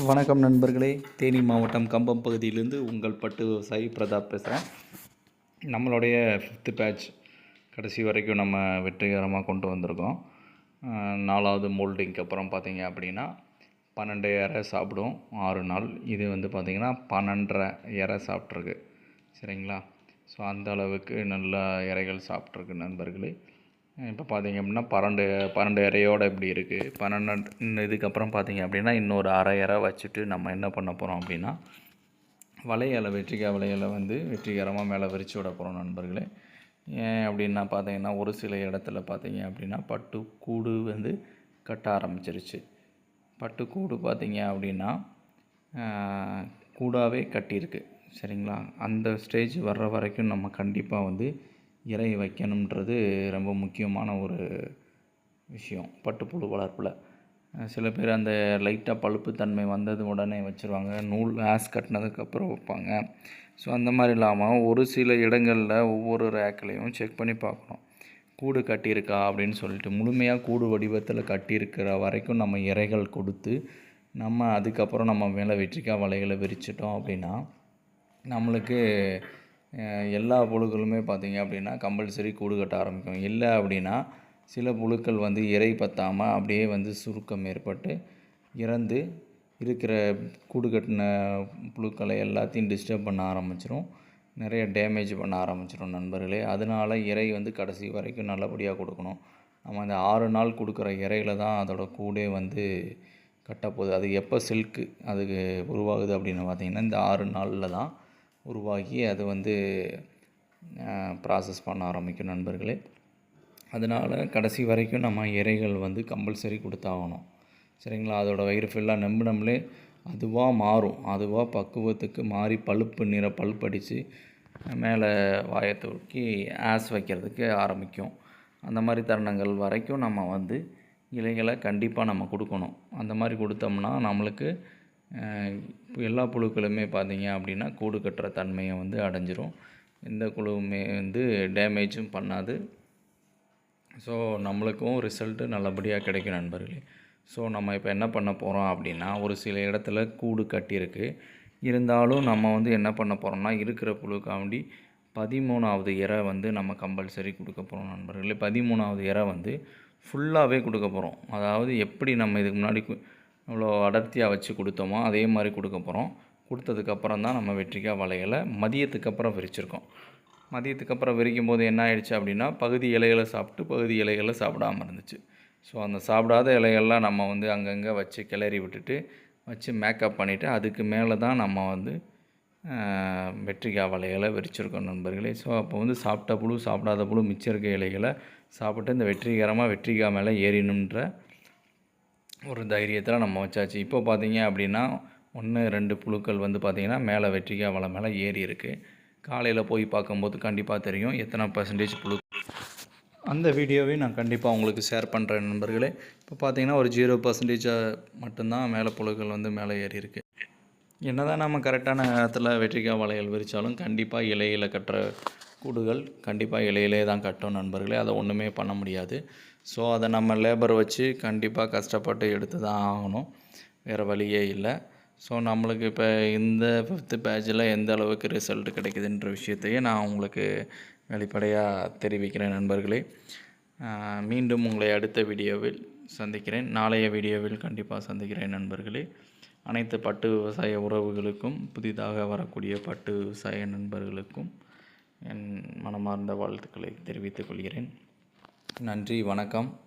வணக்கம் நண்பர்களே. தேனி மாவட்டம் கம்பம் பகுதியிலிருந்து உங்கள் பட்டு விவசாயி பிரதாப் பேசுகிறேன் நம்மளுடைய ஃபிஃப்த்து பேட்ச் கடைசி வரைக்கும் நம்ம வெற்றிகரமாக கொண்டு வந்திருக்கோம். நாலாவது மோல்டிங்க்கு அப்புறம் பார்த்தீங்க அப்படின்னா பன்னெண்டு இறை சாப்பிடும் ஆறு நாள். இது வந்து பார்த்திங்கன்னா பன்னெண்டரை இறை சாப்பிட்ருக்கு சரிங்களா? ஸோ அந்த அளவுக்கு நல்ல இறைகள் சாப்பிட்ருக்கு நண்பர்களே. இப்போ பார்த்தீங்க அப்படின்னா பன்னெண்டு பன்னெண்டு இறையோட இப்படி இருக்குது பன்னெண்டு இதுக்கப்புறம் பார்த்தீங்க அப்படின்னா இன்னொரு அரை இறை வச்சுட்டு நம்ம என்ன பண்ண போகிறோம் அப்படின்னா வளையலை வெற்றிக்காய் வளையலை வந்து வெற்றிகரமாக மேலே விரிச்சு விட போகிறோம் நண்பர்களே. ஏன் அப்படின்னா பார்த்தீங்கன்னா ஒரு சில இடத்துல பார்த்தீங்க அப்படின்னா பட்டு கூடு வந்து கட்ட ஆரம்பிச்சிருச்சு. பட்டு கூடு பார்த்தீங்க அப்படின்னா கூடாகவே கூடாவே கட்டியிருக்கு. சரிங்களா? அந்த ஸ்டேஜ் வர்ற வரைக்கும் நம்ம கண்டிப்பாக வந்து இறை வைக்கணுன்றது ரொம்ப முக்கியமான ஒரு விஷயம். பட்டுப்புழு வளர்ப்பில். சில பேர் அந்த லைட்டாக பழுப்பு தன்மை வந்தது உடனே வச்சுருவாங்க. நூல் ஆஸ் கட்டினதுக்கப்புறம் வைப்பாங்க. ஸோ அந்த மாதிரி இல்லாமல் ஒரு சில இடங்களில் ஒவ்வொரு ரேக்லேயும் செக் பண்ணி பார்க்கணும். கூடு கட்டியிருக்கா அப்படின்னு சொல்லிட்டு. முழுமையாக கூடு வடிவத்தில் கட்டியிருக்கிற வரைக்கும் நம்ம இறைகள் கொடுத்து நம்ம அதுக்கப்புறம் நம்ம மேலே வெற்றிக்காய் வலைகளை விரிச்சிட்டோம் அப்படின்னா நம்மளுக்கு எல்லா புழுக்களுமே பார்த்திங்க அப்படின்னா கம்பல்சரி கூடு கட்ட ஆரம்பிக்கும். இல்லை அப்படின்னா சில புழுக்கள் வந்து இறை பற்றாமல் அப்படியே வந்து சுருக்கம் ஏற்பட்டு இறந்து இருக்கிற கூடு கட்டின புழுக்களை எல்லாத்தையும் டிஸ்டர்ப் பண்ண ஆரம்பிச்சிரும். நிறைய டேமேஜ் பண்ண ஆரம்பிச்சிடும் நண்பர்களே. அதனால் இறை வந்து கடைசி வரைக்கும் நல்லபடியாக கொடுக்கணும். நம்ம அந்த ஆறு நாள் கொடுக்குற இறையில தான் அதோட கூடே வந்து கட்டப்போகுது. அது எப்போ சில்க்கு அதுக்கு உருவாகுது அப்படின்னு பார்த்திங்கன்னா இந்த ஆறு நாளில் தான் உருவாகி அது வந்து ப்ராசஸ் பண்ண ஆரம்பிக்கும் நண்பர்களே. அதனால் கடைசி வரைக்கும் நம்ம இறைகள் வந்து கம்பல்சரி கொடுத்தாகணும். சரிங்களா? அதோடய வயிறு ஃபுல்லாக நம்பு அதுவாக மாறும். அதுவாக பக்குவத்துக்கு மாறி பழுப்பு நிற பழுப்படித்து மேலே வாயை தூக்கி ஆஸ் வைக்கிறதுக்கு ஆரம்பிக்கும். அந்த மாதிரி தருணங்கள் வரைக்கும் நம்ம வந்து இலைகளை கண்டிப்பாக நம்ம கொடுக்கணும். அந்த மாதிரி கொடுத்தோம்னா நம்மளுக்கு எல்லா புழுக்களுமே பார்த்தீங்க அப்படின்னா கூடு கட்டுற தன்மையை வந்து அடைஞ்சிரும். எந்த குழுவுமே வந்து டேமேஜும் பண்ணாது. ஸோ நம்மளுக்கும் ரிசல்ட்டு நல்லபடியாக கிடைக்கும் நண்பர்களே. ஸோ நம்ம இப்போ என்ன பண்ண போகிறோம் அப்படின்னா ஒரு சில இடத்துல கூடு கட்டியிருக்கு. இருந்தாலும் நம்ம வந்து என்ன பண்ண போகிறோம்னா இருக்கிற புழுக்காண்டி பதிமூணாவது இறை வந்து நம்ம கம்பல்சரி கொடுக்க போகிறோம் நண்பர்களே. பதிமூணாவது இறை வந்து ஃபுல்லாகவே கொடுக்க போகிறோம் அதாவது எப்படி நம்ம இதுக்கு முன்னாடி இவ்வளோ அடர்த்தியாக வச்சு கொடுத்தோமோ அதே மாதிரி கொடுக்க போகிறோம் கொடுத்ததுக்கப்புறம் தான் நம்ம வெற்றிக்காய் வலைகளை மதியத்துக்கு அப்புறம் விரிச்சிருக்கோம். மதியத்துக்கு அப்புறம் விரிக்கும் போது என்ன ஆயிடுச்சு அப்படின்னா பகுதி இலைகளை சாப்பிட்டு பகுதி இலைகளை சாப்பிடாம இருந்துச்சு. ஸோ அந்த சாப்பிடாத இலைகள்லாம் நம்ம வந்து அங்கங்கே வச்சு கிளறி விட்டுட்டு வச்சு மேக்கப் பண்ணிவிட்டு அதுக்கு மேலே தான் நம்ம வந்து வெற்றிக்காய் வலைகளை விரிச்சிருக்கோம் நண்பர்களே. ஸோ அப்போ வந்து சாப்பிட்ட புழு சாப்பிடாத புழு மிச்சம் இருக்க இலைகளை சாப்பிட்டு இந்த வெற்றிகரமாக வெற்றிக்காய் மேலே ஏறினுன்ற ஒரு தைரியத்தில் நம்ம வச்சாச்சு. இப்போ பார்த்தீங்க அப்படின்னா ஒன்று ரெண்டு புழுக்கள் வந்து பார்த்திங்கன்னா மேலே வெற்றிக்காய் வலை மேலே ஏறி இருக்குது காலையில் போய் பார்க்கும்போது கண்டிப்பாக தெரியும் எத்தனை பர்சன்டேஜ் புழு அந்த வீடியோவை நான் கண்டிப்பாக உங்களுக்கு ஷேர் பண்ணுறேன் நண்பர்களே. இப்போ பார்த்தீங்கன்னா ஒரு ஜீரோ பர்சன்டேஜாக மட்டும்தான் மேலே புழுக்கள் வந்து மேலே ஏறி இருக்கு. என்னதான் நம்ம கரெக்டான நேரத்தில் வெற்றிக்காய் வலைகள் விரித்தாலும் கண்டிப்பாக இலையில் கட்டுற கூடுகள் கண்டிப்பாக இலையிலே தான் கட்டும் நண்பர்களே. அதை ஒன்றுமே பண்ண முடியாது. ஸோ அதை நம்ம லேபர் வச்சு கண்டிப்பாக கஷ்டப்பட்டு எடுத்து தான் ஆகணும். வேறு வழியே இல்லை. ஸோ நம்மளுக்கு இப்போ இந்த ஃபிஃப்த்து பேட்சில் எந்த அளவுக்கு ரிசல்ட் கிடைக்குதுன்ற விஷயத்தையே நான் உங்களுக்கு வெளிப்படையாக தெரிவிக்கிறேன் நண்பர்களே. மீண்டும் உங்களை அடுத்த வீடியோவில் சந்திக்கிறேன். நாளைய வீடியோவில் கண்டிப்பாக சந்திக்கிறேன் நண்பர்களே. அனைத்து பட்டு விவசாய உறவுகளுக்கும் புதிதாக வரக்கூடிய பட்டு விவசாய நண்பர்களுக்கும் என் மனமார்ந்த வாழ்த்துக்களை தெரிவித்துக் கொள்கிறேன். நன்றி வணக்கம்.